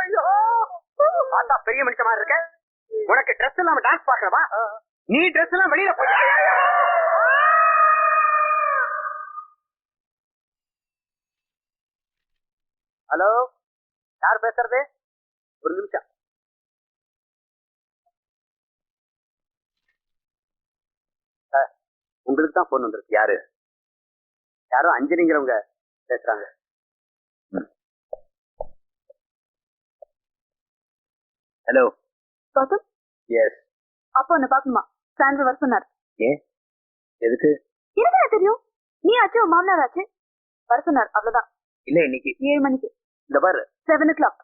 ஐயோ பார்த்தா பெரிய மனுஷ மாதிரி இருக்க உனக்கு ட்ரெஸ் இல்லாம டான்ஸ் பாக்குறவா நீ ட்ரெஸ் எல்லாம் வெளியில போய். ஹலோ யார் பேசுறது? ஒரு நிமிஷம். உங்களுக்கு தான் போன் வந்திருக்கு. யாரு? யாரோ அஞ்சலிங்கிறவங்க பேசுறாங்க. ஹலோ கௌதம்? எஸ் அப்பா உன்னை பாக்கணுமா சாயந்தரம் வர சொன்னார். ஏன்? எதுக்கு? எனக்கு தெரியும்? நீ ஆச்சு மாமனார் ஆச்சு. வர சொன்னார் அவ்வளவுதான். இல்ல இன்னைக்கு. ஏழு மணிக்கு. இந்த பாரு. செவன் ஓ கிளாக்